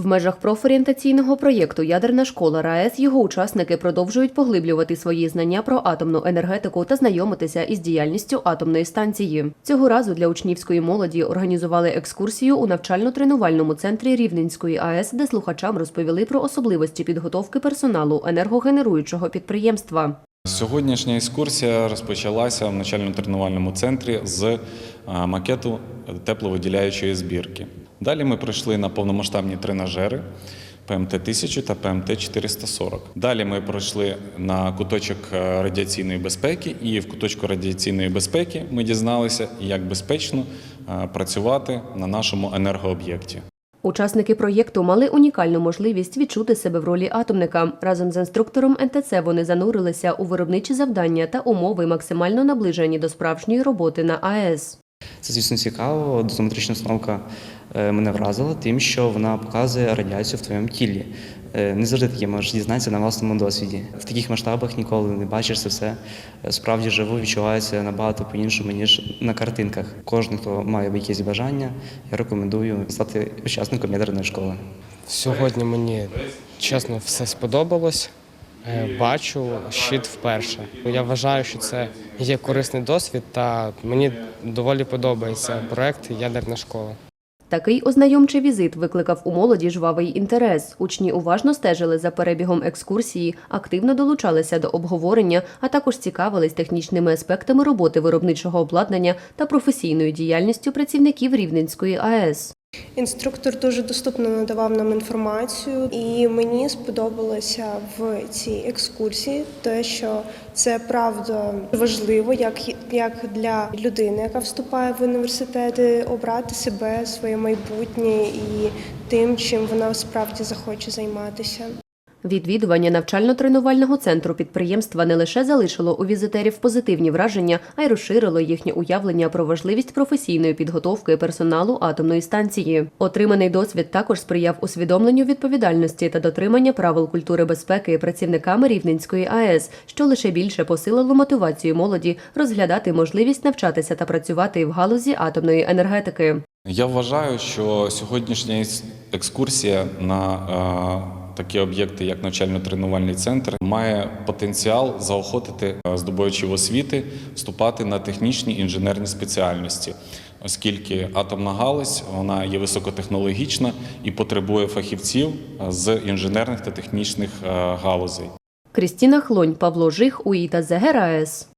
В межах профорієнтаційного проєкту Ядерна школа РаЕС його учасники продовжують поглиблювати свої знання про атомну енергетику та знайомитися із діяльністю атомної станції. Цього разу для учнівської молоді організували екскурсію у навчально-тренувальному центрі Рівненської АЕС, де слухачам розповіли про особливості підготовки персоналу енергогенеруючого підприємства. Сьогоднішня екскурсія розпочалася в навчально-тренувальному центрі з е, макету тепловиділяючої збірки. Далі ми пройшли на повномасштабні тренажери ПМТ-1000 та ПМТ-440. Далі ми пройшли на куточок е, радіаційної безпеки, і в куточку радіаційної безпеки ми дізналися, як безпечно е, працювати на нашому енергооб'єкті. Учасники проєкту мали унікальну можливість відчути себе в ролі атомника. Разом з інструктором НТЦ вони занурилися у виробничі завдання та умови, максимально наближені до справжньої роботи на АЕС. Це, звісно, цікаво. Дозометрична установка е, мене вразила тим, що вона показує радіацію в твоєму тілі. Е, Не завжди таке можеш дізнатися на власному досвіді. В таких масштабах ніколи не бачиш це все. Справді живо відчувається набагато по-іншому, ніж на картинках. Кожен, хто має якесь бажання, я рекомендую стати учасником ядерної школи. Сьогодні мені чесно все сподобалось. Е, Бачу щит вперше. Я вважаю, що це є корисний досвід, та мені доволі подобається проект Ядерна школа. Такий ознайомчий візит викликав у молоді жвавий інтерес. Учні уважно стежили за перебігом екскурсії, активно долучалися до обговорення, а також цікавились технічними аспектами роботи виробничого обладнання та професійною діяльністю працівників Рівненської АЕС. Інструктор дуже доступно надавав нам інформацію, і мені сподобалося в цій екскурсії те, що це правда важливо, як, як для людини, яка вступає в університети, обрати себе, своє майбутнє і тим, чим вона справді захоче займатися. Відвідування навчально-тренувального центру підприємства не лише залишило у візитерів позитивні враження, а й розширило їхнє уявлення про важливість професійної підготовки персоналу атомної станції. Отриманий досвід також сприяв усвідомленню відповідальності та дотримання правил культури безпеки працівниками Рівненської АЕС, що лише більше посилило мотивацію молоді розглядати можливість навчатися та працювати в галузі атомної енергетики. Я вважаю, що сьогоднішня екскурсія на е, такі об'єкти, як навчально-тренувальний центр, має потенціал заохотити е, здобувачів освіти вступати на технічні інженерні спеціальності, оскільки атомна галузь вона є високотехнологічна і потребує фахівців е, з інженерних та технічних е, галузей. Крістіна Хлонь, Павло Жих, УІТА ЗГРАЕС.